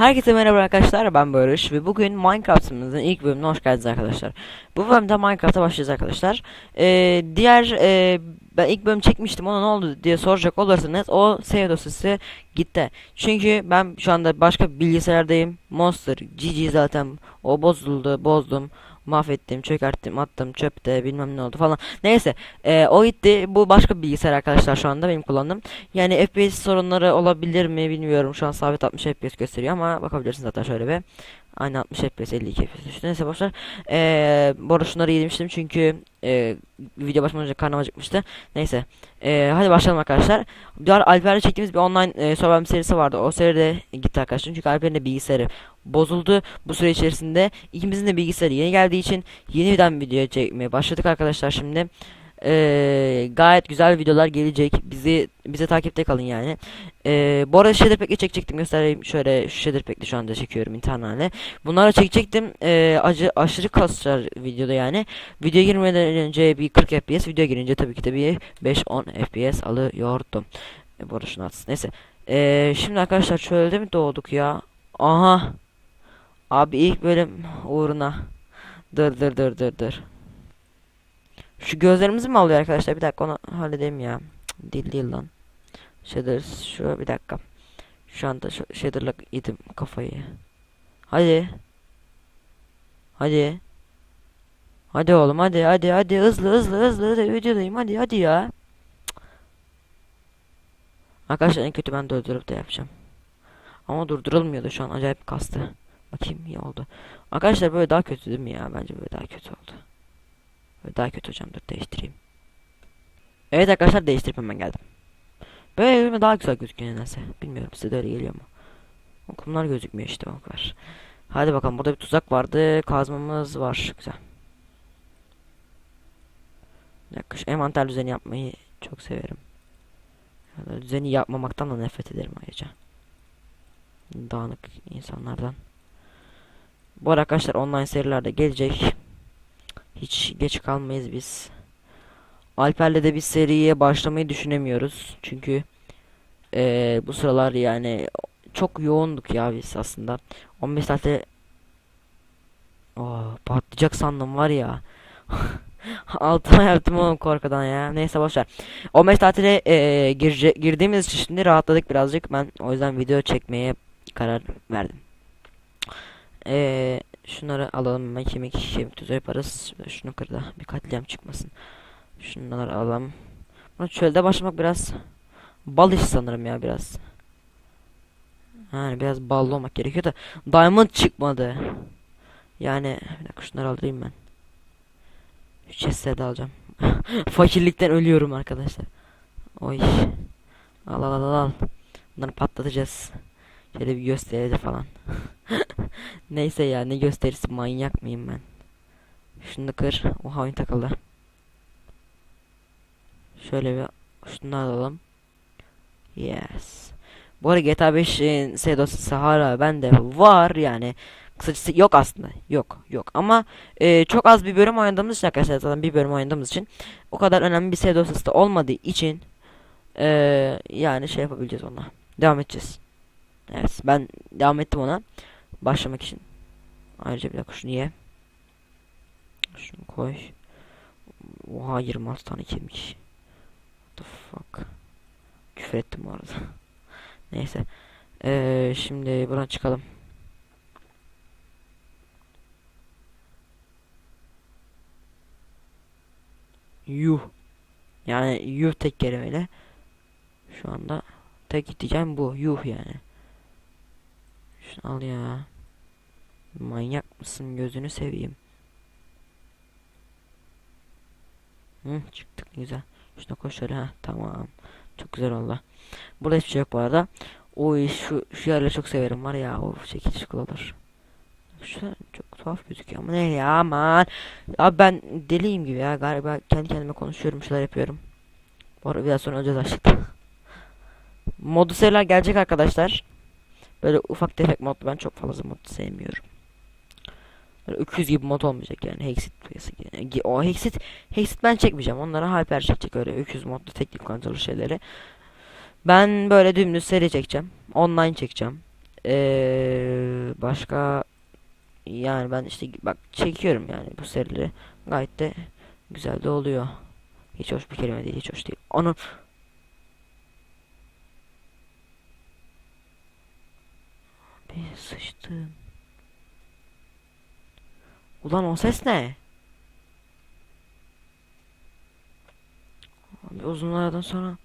Herkese merhaba arkadaşlar ben Barış ve bugün Minecraft'ımızın ilk bölümüne hoş geldiniz arkadaşlar. Bu bölümde Minecraft'a başlayacağız arkadaşlar. Ee, diğer e, ben ilk bölüm çekmiştim ona ne oldu diye soracak olursanız o save dosyası gitti. Çünkü ben şu anda başka bilgisayardayım. Monster, GG zaten o bozuldu bozdum. Mahvettim, çökerttim, attım, çöpte bilmem ne oldu falan. Neyse, e, o gitti. Bu başka bir bilgisayar arkadaşlar şu anda benim kullandığım. Yani FPS sorunları olabilir mi bilmiyorum. Şu an sabit 60 FPS gösteriyor ama bakabilirsiniz zaten şöyle bir. Aynı 60 FPS 52 FPS. İşte neyse boşver. Ee, bu arada şunları yemiştim çünkü e, video başlamadan önce karnım acıkmıştı. Neyse. Ee, hadi başlayalım arkadaşlar. Diğer Alper'le çektiğimiz bir online e, Survivor serisi vardı. O seride gitti arkadaşlar. Çünkü Alper'in de bilgisayarı bozuldu. Bu süre içerisinde ikimizin de bilgisayarı yeni geldiği için yeniden video çekmeye başladık arkadaşlar şimdi. Ee, gayet güzel videolar gelecek. Bizi bize takipte kalın yani. Ee, bu arada Shader Pack'le çekecektim. Göstereyim şöyle şu Shader Pack'le şu anda çekiyorum internale. Bunları çekecektim. Ee, acı aşırı kasar videoda yani. Videoya girmeden önce bir 40 FPS, videoya girince tabii ki de bir 5-10 FPS alıyordum. Ee, bu arada şunu atsın. Neyse. Ee, şimdi arkadaşlar çölde mi doğduk ya? Aha. Abi ilk bölüm uğruna. Dır dır dır dır dır. Şu gözlerimizi mi alıyor arkadaşlar? Bir dakika onu halledelim ya. Cık, Değil lan. Shader şu bir dakika. Şu anda şu shader'la yedim kafayı. Hadi. Hadi. Hadi oğlum hadi hadi hadi hızlı hızlı hızlı hızlı videodayım hadi hadi ya. Arkadaşlar en kötü ben durdurup da yapacağım. Ama durdurulmuyordu şu an acayip kastı. Bakayım iyi oldu. Arkadaşlar böyle daha kötü değil mi ya? Bence böyle daha kötü oldu. Daha kötü hocam dur değiştireyim. Evet arkadaşlar değiştirip hemen geldim. Böyle evime daha güzel gözüküyor nedense. Bilmiyorum size de öyle geliyor mu? Okumlar gözükmüyor işte o kadar. Hadi bakalım burada bir tuzak vardı. Kazmamız var. Güzel. Şu envanter düzeni yapmayı çok severim. Ya da düzeni yapmamaktan da nefret ederim ayrıca. Dağınık insanlardan. Bu arkadaşlar online serilerde gelecek. Hiç geç kalmayız biz. Alper'le de bir seriye başlamayı düşünemiyoruz. Çünkü eee, bu sıralar yani çok yoğunduk ya biz aslında. 15 saate oh, patlayacak sandım var ya. Altıma yaptım oğlum korkudan ya. Neyse boşver. 15 tatile eee girce- girdiğimiz için şimdi rahatladık birazcık. Ben o yüzden video çekmeye karar verdim. Eee şunları alalım hemen kemik kemik tuzu yaparız. Şunu kırda bir katliam çıkmasın. Şunları alalım. Buna çölde başlamak biraz bal işi sanırım ya biraz. Yani biraz ballı olmak gerekiyor da diamond çıkmadı. Yani bir dakika şunları alayım ben. Şu chestleri de alacağım. Fakirlikten ölüyorum arkadaşlar. Oy. Al al al al. Bunları patlatacağız. Şöyle bir gösteride falan. Neyse ya ne gösterisi manyak mıyım ben? Şunu da kır. Oha oyun takıldı. Şöyle bir şunu alalım. Yes. Bu arada GTA 5'in S dosyası hala bende var yani. Kısacası yok aslında. Yok yok ama e, çok az bir bölüm oynadığımız için arkadaşlar zaten bir bölüm oynadığımız için o kadar önemli bir S dosyası da olmadığı için e, yani şey yapabileceğiz ona. Devam edeceğiz. Evet ben devam ettim ona. Başlamak için. Ayrıca bir dakika şunu ye. Şunu koy. Oha 26 tane kemik. What the fuck. Küfür ettim bu arada. Neyse. Ee, şimdi buradan çıkalım. Yuh. Yani yuh tek kelimeyle. Şu anda tek diyeceğim bu. Yuh yani. Şunu al ya. Manyak mısın gözünü seveyim. Hı, çıktık güzel. Şuna koş şöyle ha tamam. Çok güzel oldu. Burada hiçbir şey yok bu arada. Oy şu şu yerleri çok severim var ya o şekil şıkıl. Şu çok tuhaf gözüküyor ama ne ya aman. Abi ben deliyim gibi ya galiba kendi kendime konuşuyorum şeyler yapıyorum. Bu arada biraz sonra öleceğiz açlıktan. Modu seriler gelecek arkadaşlar. Böyle ufak tefek mod ben çok fazla mod sevmiyorum. Böyle öküz gibi mod olmayacak yani Hexit. O Hexit Hexit ben çekmeyeceğim. Onlara Hyper çekecek öyle öküz modlu teknik kontrol şeyleri. Ben böyle dümdüz seri çekeceğim. Online çekeceğim. Ee, başka yani ben işte bak çekiyorum yani bu serileri gayet de güzel de oluyor. Hiç hoş bir kelime değil, hiç hoş değil. Onu bir sıçtım. Ulan o ses ne? Abi uzun aradan sonra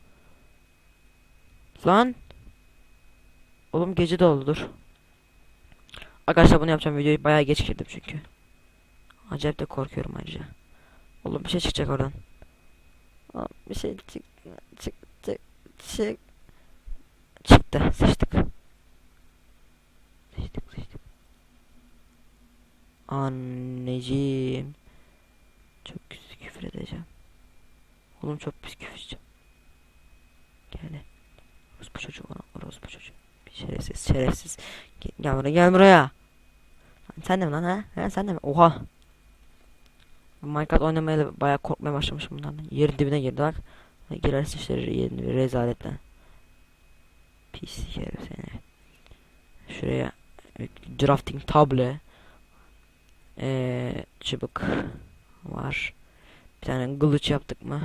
Lan Oğlum gece de oldu dur Arkadaşlar bunu yapacağım videoyu bayağı geç girdim çünkü Acayip de korkuyorum ayrıca Oğlum bir şey çıkacak oradan Oğlum bir şey çık çık çık çık Çıktı sıçtık Sıçtık sıçtık Anneciğim. Çok küs küfür edeceğim. Oğlum çok pis küfür edeceğim Gel. Orospu çocuğu ona orospu çocuğu. Şerefsiz şerefsiz. Gel, gel buraya gel buraya. Sen de mi lan ha? ha sen de mi? Oha. Minecraft oynamaya bayağı korkmaya başlamışım bundan. Yerin dibine girdi bak. Girersin işte yerin dibine rezaletle Pis herif seni. Şuraya Drafting table ee, Çıbık Var Bir tane kılıç yaptık mı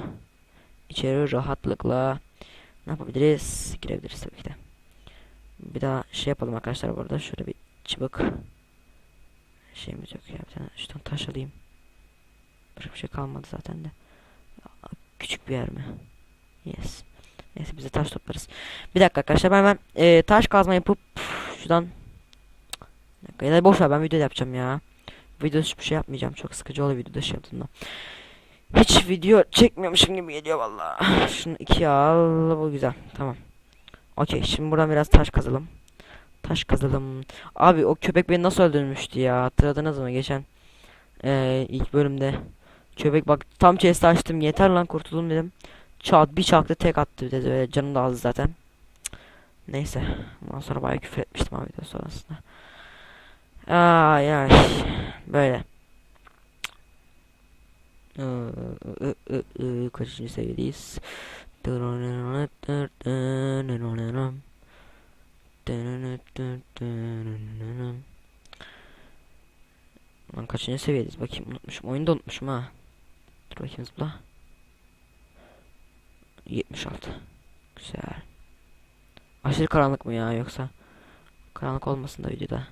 İçeri rahatlıkla ne yapabiliriz? Girebiliriz tabii ki de. Bir daha şey yapalım arkadaşlar burada. Şöyle bir çıbık şeyimiz yok ya. Bir tane şuradan taş alayım. Başka bir şey kalmadı zaten de. Küçük bir yer mi? Yes. Neyse bize taş toplarız. Bir dakika arkadaşlar ben ben e, taş kazma yapıp şuradan bir ya da boş ver ben video yapacağım ya. Video hiçbir şey yapmayacağım. Çok sıkıcı oluyor video dışı yaptığımda. Hiç video çekmiyormuşum gibi geliyor vallahi. Şunu ikiye al. Bu güzel. Tamam. Okey. Şimdi buradan biraz taş kazalım. Taş kazalım. Abi o köpek beni nasıl öldürmüştü ya? Hatırladınız mı geçen ee, ilk bölümde? Köpek bak tam chest açtım. Yeter lan kurtuldum dedim. Çat bir çaktı tek attı dedi öyle canım da azdı zaten. Neyse. Ondan sonra bayağı küfür etmiştim abi video sonrasında. Ay ay. Böyle. Kaçıncı seviyedeyiz? Lan kaçıncı seviyedeyiz bakayım unutmuşum. Oyunu unutmuşum ha. Dur bakayım zıpla. 76 Güzel. Aşırı karanlık mı ya yoksa? Karanlık olmasın da videoda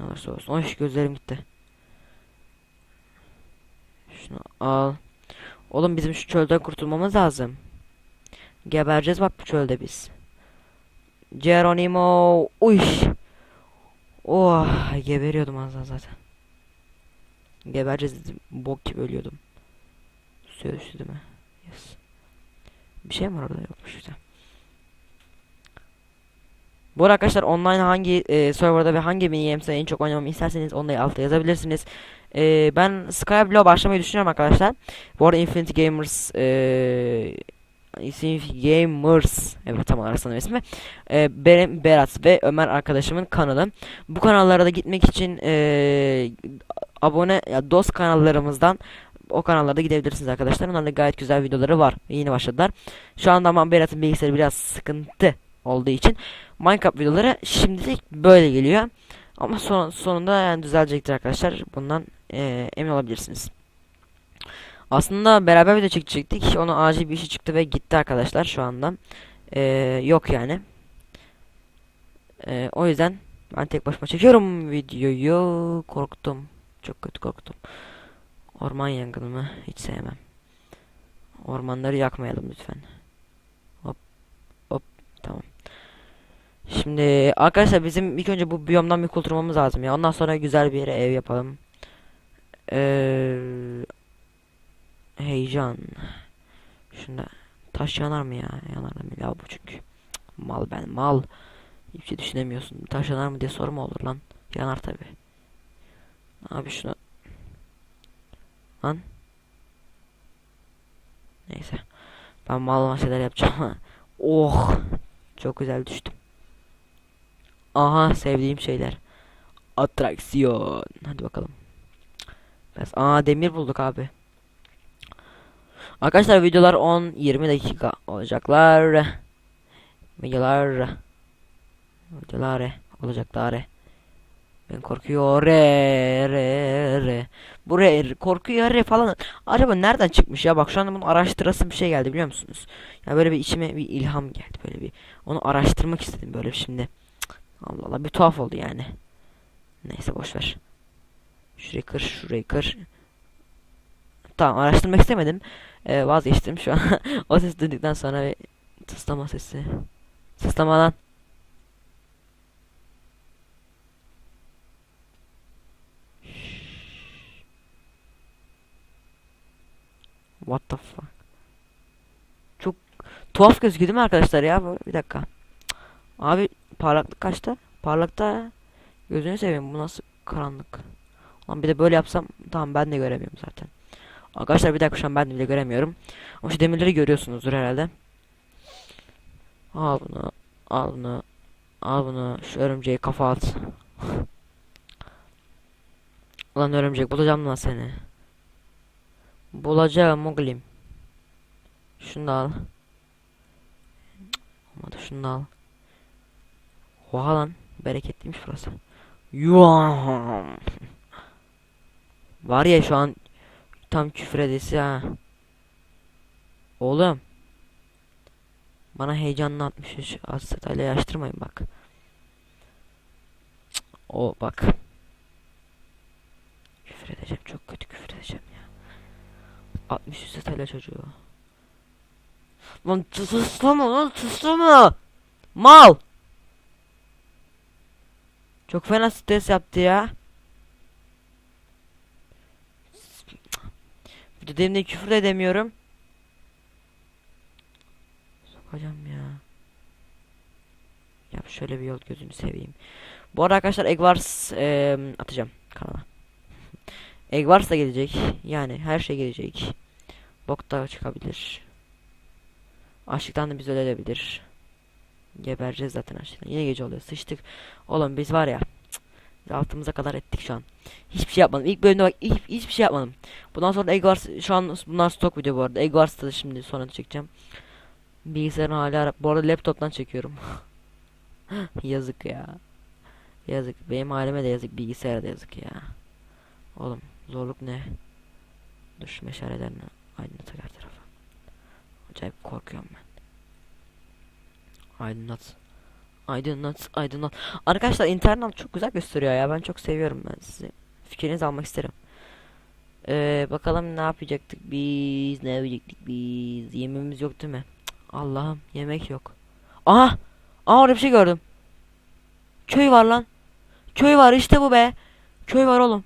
Ne olursa olsun Oy gözlerim gitti şunu al. Oğlum bizim şu çölden kurtulmamız lazım. Gebereceğiz bak bu çölde biz. Geronimo. Uy. Oh geberiyordum az daha zaten. Gebereceğiz dedim. Bok gibi ölüyordum. Suya düştü değil mi? Yes. Bir şey mi var orada yokmuş güzel. Bu arada arkadaşlar online hangi e, serverda ve hangi mini games'e en çok oynamamı isterseniz onları altta yazabilirsiniz. E, ben Skyblock'a başlamayı düşünüyorum arkadaşlar. Bu arada Infinity Gamers e, Infinity Gamers evet tam olarak sanırım ismi. E, benim Berat ve Ömer arkadaşımın kanalı. Bu kanallara da gitmek için e, abone ya dost kanallarımızdan o kanallarda gidebilirsiniz arkadaşlar. Onlarda gayet güzel videoları var. Yeni başladılar. Şu anda ama Berat'ın bilgisayarı biraz sıkıntı olduğu için Minecraft videoları şimdilik böyle geliyor. Ama son, sonunda yani düzelecektir arkadaşlar. Bundan e, emin olabilirsiniz. Aslında beraber video çekecektik. Ona acil bir işi çıktı ve gitti arkadaşlar şu anda. E, yok yani. E, o yüzden ben tek başıma çekiyorum videoyu. Korktum. Çok kötü korktum. Orman yangını hiç sevmem. Ormanları yakmayalım lütfen. Hop hop tamam. Şimdi arkadaşlar bizim ilk önce bu biyomdan bir kurtulmamız lazım ya. Ondan sonra güzel bir yere ev yapalım. Ee, heyecan. Şunda taş yanar mı ya? Yanar mı ya bu çünkü. Mal ben mal. Hiçbir şey düşünemiyorsun. Taş yanar mı diye soru mu olur lan? Yanar tabi. Abi şunu. Lan. Neyse. Ben mal şeyler yapacağım. oh. Çok güzel düştüm. Aha sevdiğim şeyler. Atraksiyon. Hadi bakalım. Biraz aa demir bulduk abi. Arkadaşlar videolar 10-20 dakika olacaklar. Videolar videolar olacak daha re. Ben korkuyor re re re. Bu re korkuyor re falan. Acaba nereden çıkmış ya? Bak şu anda bunu araştırası bir şey geldi biliyor musunuz? Ya böyle bir içime bir ilham geldi böyle bir. Onu araştırmak istedim böyle şimdi. Allah Allah bir tuhaf oldu yani. Neyse boş ver. Şurayı kır, şurayı kır. Tamam araştırmak istemedim. Ee, vazgeçtim şu an. o ses duyduktan sonra bir tıslama sesi. Tıslama lan. What the fuck? Çok tuhaf gözüküyor değil mi arkadaşlar ya? Bir dakika. Abi parlaklık kaçta? Parlakta gözünü seveyim bu nasıl karanlık? Lan bir de böyle yapsam tamam ben de göremiyorum zaten. Arkadaşlar bir dakika şu an ben de bile göremiyorum. Ama şu demirleri görüyorsunuzdur herhalde. Al bunu. Al bunu. Al bunu. Şu örümceği kafa at. Ulan örümcek bulacağım lan seni. Bulacağım oğlum. Şunu da al. Olmadı şunu da al. Oha lan. Bereketliymiş burası. Yuam. Var ya şu an tam küfür edesi ha. Oğlum. Bana heyecanını atmış. Asetayla yaştırmayın bak. O bak. Küfür edeceğim. Çok kötü küfür edeceğim ya. 60 asetayla çocuğu. Lan tıslama lan tıslama. Mal. Çok fena stres yaptı ya. Dedemle küfür de edemiyorum. Sokacağım ya. Yap şöyle bir yol gözünü seveyim. Bu arada arkadaşlar Eggwars eee atacağım kanala. Eggwars da gelecek. Yani her şey gelecek. Bok da çıkabilir. Açlıktan da biz ölebilir. Gebereceğiz zaten açlıktan. Yine gece oluyor. Sıçtık. Oğlum biz var ya. cık, altımıza kadar ettik şu an. Hiçbir şey yapmadım. İlk bölümde bak hiç, hiçbir şey yapmadım. Bundan sonra Egg Wars şu an bunlar stok video bu arada. Egg Wars'ta da şimdi sonra çekeceğim. Bilgisayarın hali ara. Bu arada laptoptan çekiyorum. yazık ya. Yazık. Benim halime de yazık. Bilgisayara da yazık ya. Oğlum zorluk ne? Dur şu meşalelerini aydınlatak her tarafa. Acayip korkuyorum ben. Aydınlat. Aydınlat, aydınlat. Arkadaşlar internet çok güzel gösteriyor ya. Ben çok seviyorum ben sizi. Fikrinizi almak isterim. Ee, bakalım ne yapacaktık biz? Ne yapacaktık biz? Yemeğimiz yok değil mi? Allah'ım yemek yok. Aha! Aha orada bir şey gördüm. Köy var lan. Köy var işte bu be. Köy var oğlum.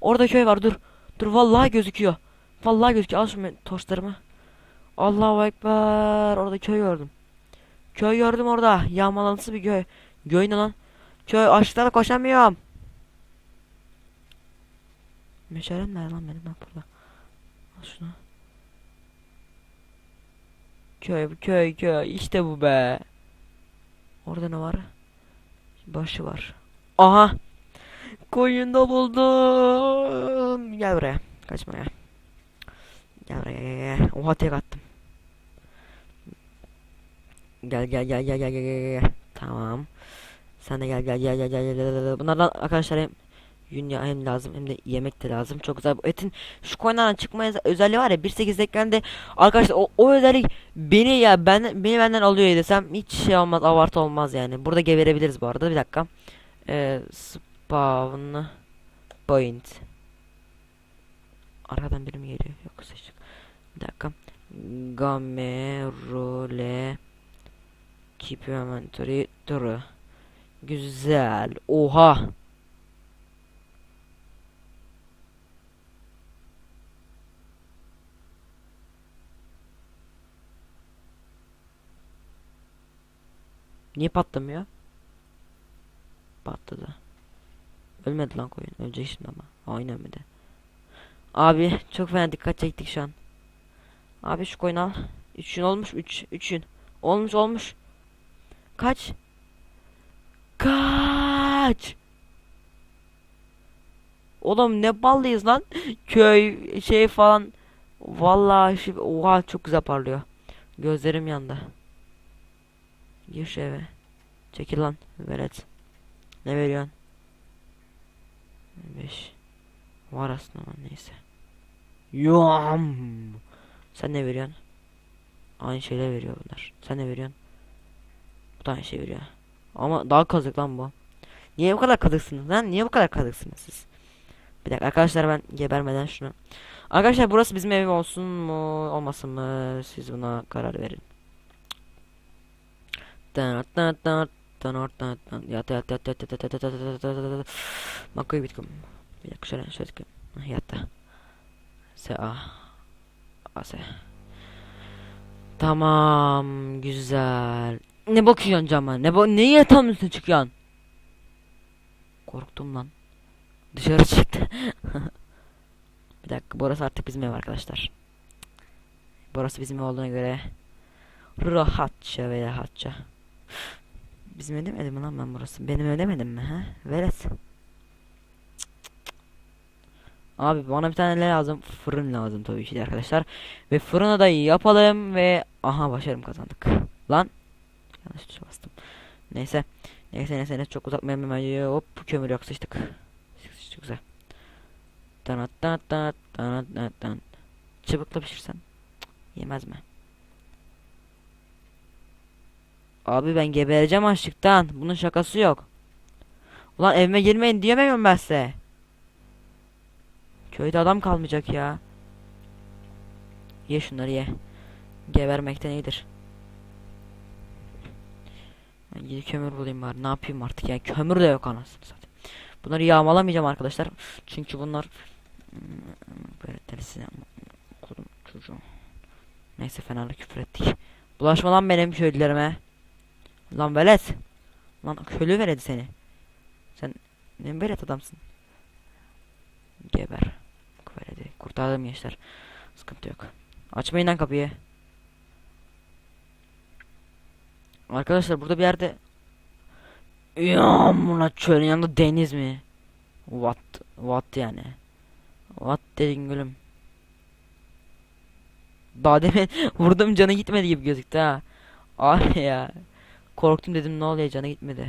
Orada köy var dur. Dur vallahi gözüküyor. Vallahi gözüküyor. Al şu torçlarımı. Allahu Ekber. Orada köy gördüm. Köy gördüm orada. Yağmalantısı bir köy. Ne lan? Köy açlıklara koşamıyorum. Meşalem nerede lan benim bak burada. Al şunu. Köy köy köy işte bu be. Orada ne var? Başı var. Aha. Koyunda buldum. Gel buraya. Kaçma ya. Gel buraya. Oha tek attım. Gel gel gel gel gel gel gel. Tamam. Sen de gel gel gel gel gel gel gel. Bunlardan arkadaşlar hem yün ya hem lazım hem de yemek de lazım. Çok güzel. Bu etin şu koyunlardan çıkma öze- özelliği var ya 1.8 eklendi. Arkadaşlar o, o özellik beni ya ben beni benden alıyor desem hiç şey olmaz abartı olmaz yani. Burada geberebiliriz bu arada. Bir dakika. Ee, spawn point. Arkadan biri mi geliyor? Yok seçtik. Bir dakika. Game role Keep inventory true. Güzel. Oha. Niye patlamıyor? Patladı. Ölmedi lan koyun. Ölecek şimdi ama. Aynen ölmedi. Abi çok fena dikkat çektik şu an. Abi şu koyun al. 3 yün olmuş 3 3 yün. Olmuş olmuş. Kaç? Kaç? Oğlum ne ballıyız lan. Köy şey falan. Vallahi şey, oha çok güzel parlıyor. Gözlerim yandı. Gir şu eve. Çekil lan velet. Ne veriyorsun? 5 Var aslında ama neyse. Yum. Sen ne veriyorsun? Aynı şeyler veriyor bunlar. Sen ne veriyorsun? tane şey veriyor. Ama daha kazık lan bu. Niye bu kadar kazıksınız lan? Niye bu kadar kazıksınız siz? Bir dakika arkadaşlar ben gebermeden şunu. Arkadaşlar burası bizim ev olsun mu olmasın mı? Siz buna karar verin. Yat yat yat yat yat yat yat Makoyu bitkim. Bir dakika şöyle şöyle bitkim. Yatta. Se a. A se. Tamam güzel. Ne bakıyorsun cama? Ne ba ne yatağın üstüne çıkıyorsun? Korktum lan. Dışarı çıktı. Bir dakika burası artık bizim ev arkadaşlar. Burası bizim ev olduğuna göre rahatça ve rahatça. Bizim ev demedim mi lan ben burası? Benim ev demedim mi ha? Velet. Abi bana bir tane ne lazım? Fırın lazım tabii ki arkadaşlar. Ve fırını da yapalım ve aha başarım kazandık. Lan yanlış tuşa bastım. Neyse. Neyse neyse neyse çok uzatmayalım hemen. Hop kömür yok sıçtık. Sıçtık güzel. Tan tan tan tan tan tan. Çıbıkla pişirsen. Yemez mi? Abi ben gebereceğim açlıktan. Bunun şakası yok. Ulan evime girmeyin diyemiyorum ben size. Köyde adam kalmayacak ya. Ye şunları ye. Gebermekten iyidir. Ben gidip kömür bulayım bari. Ne yapayım artık ya. Kömür de yok anasını satayım. Bunları yağmalamayacağım arkadaşlar. Çünkü bunlar Hmm, böyle tersine okudum çocuğum. Neyse fena küfür ettik. Bulaşma lan benim köylülerime. Lan velet. Lan köylü veredi seni. Sen ne velet adamsın. Geber. Veredi. Kurtardım gençler. Sıkıntı yok. Açmayın lan kapıyı. Arkadaşlar burada bir yerde ya buna çölün yanında deniz mi? What? What yani? What dedin gülüm? Daha demin vurdum canı gitmedi gibi gözüktü ha. Abi ya. Korktum dedim ne oluyor canı gitmedi.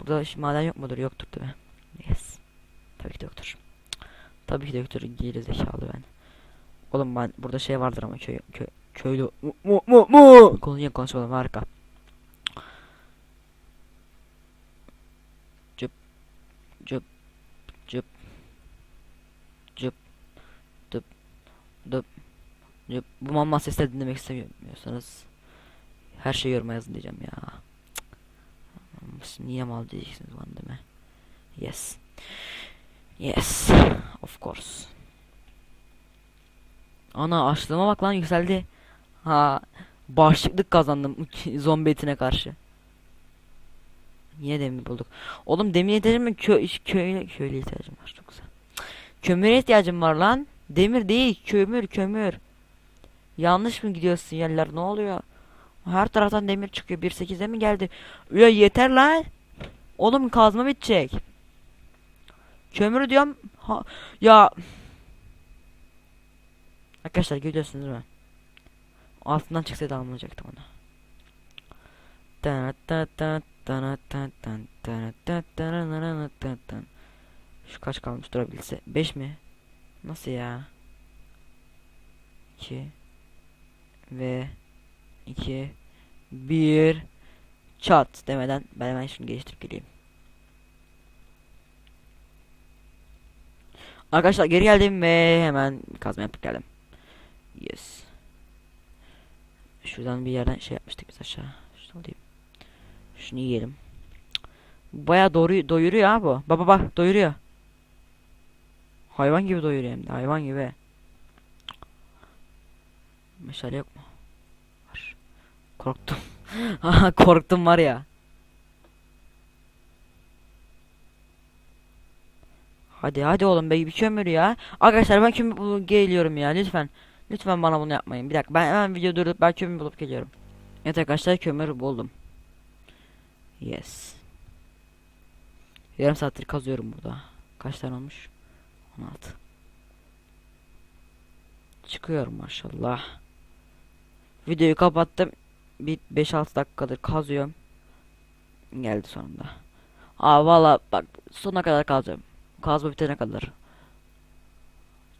Burada şimdi maden yok mudur? Yoktur değil? Yes. Tabii ki de yoktur. Tabii ki de yoktur. Geri zekalı ben. Oğlum ben burada şey vardır ama köy köy köylü mu mu mu mu konuya konuşalım harika. Cıp cıp cıp dıp dıp cıp bu mamma sesleri dinlemek istemiyorsanız her şeyi yoruma yazın diyeceğim ya. Niye mal diyeceksiniz bana değil mi? Yes. Yes. Of course. Ana açlığıma bak lan yükseldi. Ha bağışıklık kazandım zombi etine karşı. Yine demir bulduk. Oğlum demir ihtiyacım mı? Kö köyle köyle ihtiyacım var çok güzel. Kömüre ihtiyacım var lan. Demir değil kömür kömür. Yanlış mı gidiyorsun yerler ne oluyor? Her taraftan demir çıkıyor. 1.8'e mi geldi? Ya yeter lan. Oğlum kazma bitecek. Kömür diyorum. Ha, ya Arkadaşlar görüyorsunuz değil mi? Altından çıksaydı almayacaktım onu. Şu kaç kalmış durabilse? 5 mi? Nasıl ya? 2 ve 2 1 çat demeden ben hemen şunu geliştirip geleyim. Arkadaşlar geri geldim ve hemen kazma yapıp geldim. Yes. Şuradan bir yerden şey yapmıştık biz aşağı. Şunu alayım. Şunu yiyelim. Baya doğru doyuruyor ha bu. Baba bak doyuruyor. Hayvan gibi doyuruyor hem de hayvan gibi. Meşale yok mu? Var. Korktum. Korktum var ya. Hadi hadi oğlum be bir kömür ya. Arkadaşlar ben kömür bulup geliyorum ya lütfen. Lütfen bana bunu yapmayın. Bir dakika ben hemen video durup ben kömür bulup geliyorum. Evet arkadaşlar kömür buldum. Yes. Yarım saattir kazıyorum burada. Kaç tane olmuş? 16. Çıkıyorum maşallah. Videoyu kapattım. Bir 5-6 dakikadır kazıyorum. Geldi sonunda. Aa valla bak sona kadar kalacağım. Kazma bitene kadar.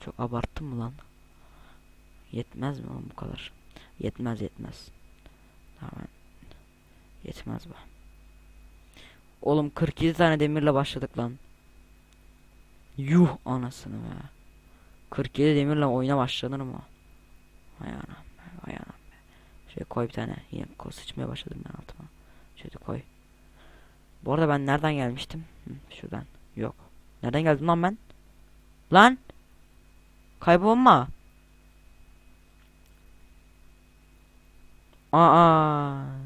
Çok abarttım mı lan? Yetmez mi oğlum bu kadar? Yetmez yetmez. Tamam. Yetmez bu. Oğlum 47 tane demirle başladık lan. Yuh anasını be. 47 demirle oyuna başlanır mı? Hay anam be, hay anam be. Şöyle koy bir tane. Yine ko sıçmaya başladım ben altıma. Şöyle koy. Bu arada ben nereden gelmiştim? Hı, şuradan. Yok. Nereden geldim lan ben? Lan! Kaybolma. Aa.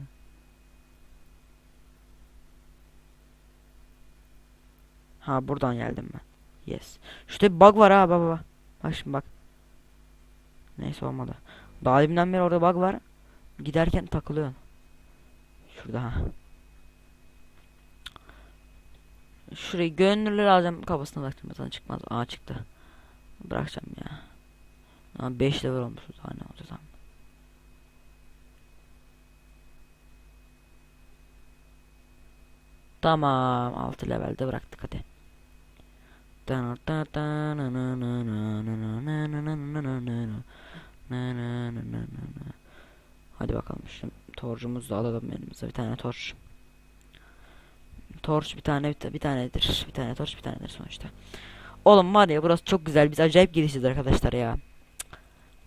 Ha buradan geldim ben. Yes. Şurada bir bug var ha baba. Bak şimdi bak. Neyse olmadı. Daha deminden beri orada bug var. Giderken takılıyorsun. Şurada ha. Şurayı gönüllü alacağım kafasına bıraktım zaten çıkmaz. Aa çıktı. Bırakacağım ya. Ama 5 level olmuş daha ne olacak tamam. Tamam 6 levelde bıraktık hadi. Hadi bakalım şimdi torcumuzu da alalım elimize bir tane torç. Torç bir tane bir, tanedir. Bir tane torç bir tanedir sonuçta. Oğlum var ya burası çok güzel. Biz acayip gelişeceğiz arkadaşlar ya.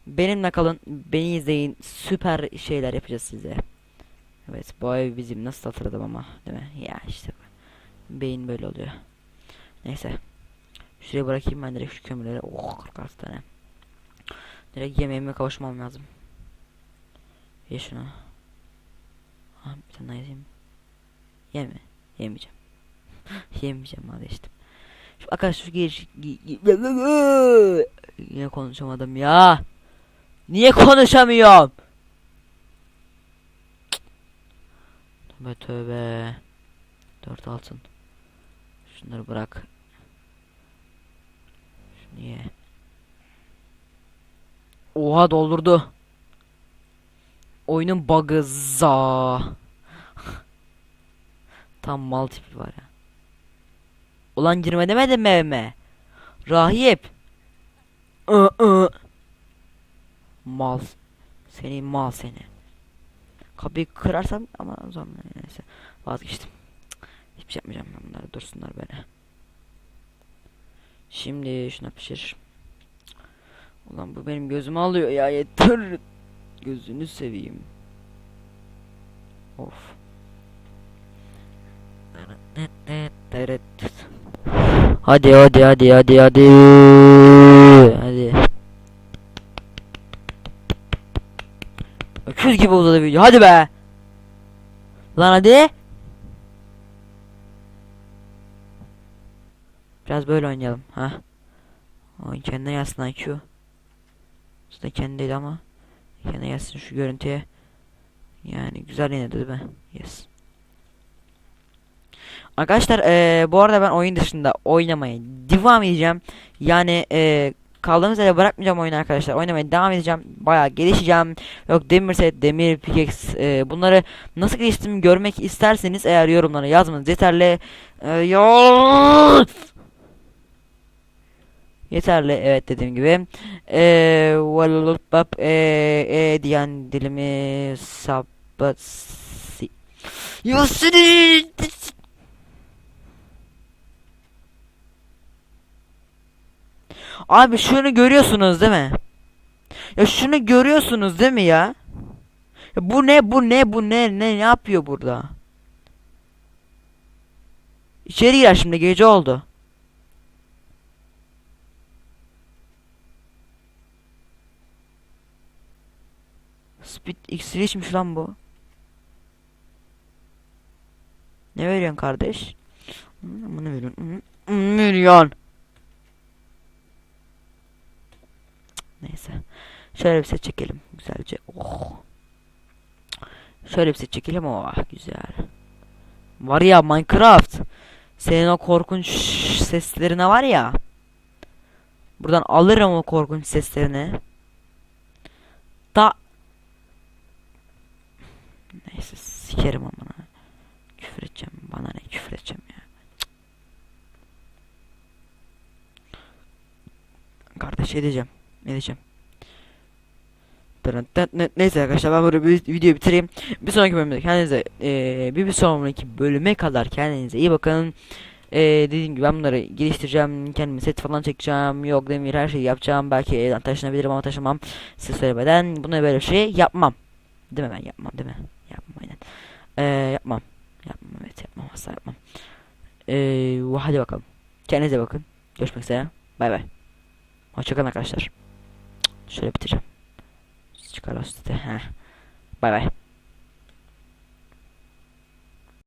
Benimle kalın. Beni izleyin. Süper şeyler yapacağız size. Evet bu ev bizim nasıl hatırladım ama değil mi? Ya işte beyin böyle oluyor. Neyse. Şuraya bırakayım ben direkt şu kömürleri. Oh 46 tane. Direkt yemeğime kavuşmam lazım. Ye şunu. Ha, bir tane daha yiyeyim. Yeme. Yemeyeceğim. Yemeyeceğim vazgeçtim. Şu arkadaşlar şu giriş... Niye konuşamadım ya? Niye konuşamıyorum? Tövbe tövbe. Dört altın. Şunları bırak. Niye? Oha doldurdu. Oyunun bug'ı za. Tam mal tipi var ya. Ulan girme demedim mi evime? Rahip. Aa, aa. Mal. Seni mal seni. Kapıyı kırarsam ama o zaman neyse vazgeçtim. Hiçbir şey yapmayacağım ben bunları dursunlar böyle. Şimdi şuna pişir. Ulan bu benim gözümü alıyor ya yeter. Gözünü seveyim. Of. Hadi hadi hadi hadi hadi. Hadi. Öküz gibi uzadı video. Hadi be. Lan hadi. Biraz böyle oynayalım. Ha. Oyun kendine yazsın IQ. Zaten kendiydi ama. Kendine yazsın şu görüntüye. Yani güzel yine de değil mi? Yes. Arkadaşlar eee, bu arada ben oyun dışında oynamaya devam edeceğim. Yani eee kaldığımız yere bırakmayacağım oyunu arkadaşlar. Oynamaya devam edeceğim. Bayağı gelişeceğim. Yok demir set, demir pickaxe eee, bunları nasıl geliştiğimi görmek isterseniz eğer yorumlara yazmanız yeterli. Eee, yo- Yeterli evet dediğim gibi. Eee valılıp eee e diyen dilimi sabasi. Yosini Abi şunu görüyorsunuz değil mi? Ya şunu görüyorsunuz değil mi ya? Ya bu ne bu ne bu ne ne ne yapıyor burada? İçeri gir şimdi gece oldu. Speed iksiri içmiş lan bu. Ne veriyorsun kardeş? Bunu veriyorsun. Milyon. Neyse. Şöyle bir set çekelim güzelce. Oh. Şöyle bir set çekelim. Oh güzel. Var ya Minecraft. Senin o korkunç seslerine var ya. Buradan alırım o korkunç seslerini. Da sikerim amına. Küfür edeceğim. Bana ne küfür edeceğim ya. Cık. Kardeş şey edeceğim. Edeceğim. Neyse arkadaşlar ben burada bir video bitireyim. Bir sonraki bölümde kendinize e, bir, bir sonraki bölüme kadar kendinize iyi bakın. E, dediğim gibi ben bunları geliştireceğim. Kendimi set falan çekeceğim. Yok demir her şeyi yapacağım. Belki evden taşınabilirim ama taşımam. Size söylemeden bunu böyle şey yapmam. Değil mi ben yapmam değil mi? Yapmam aynen. Eee yapmam. Yapmam evet yapmam asla yapmam. Eee hadi bakalım. Kendinize bakın. Görüşmek üzere. Bay bay. Hoşçakalın arkadaşlar. Şöyle bitireceğim. Çıkar o site. Bay bay.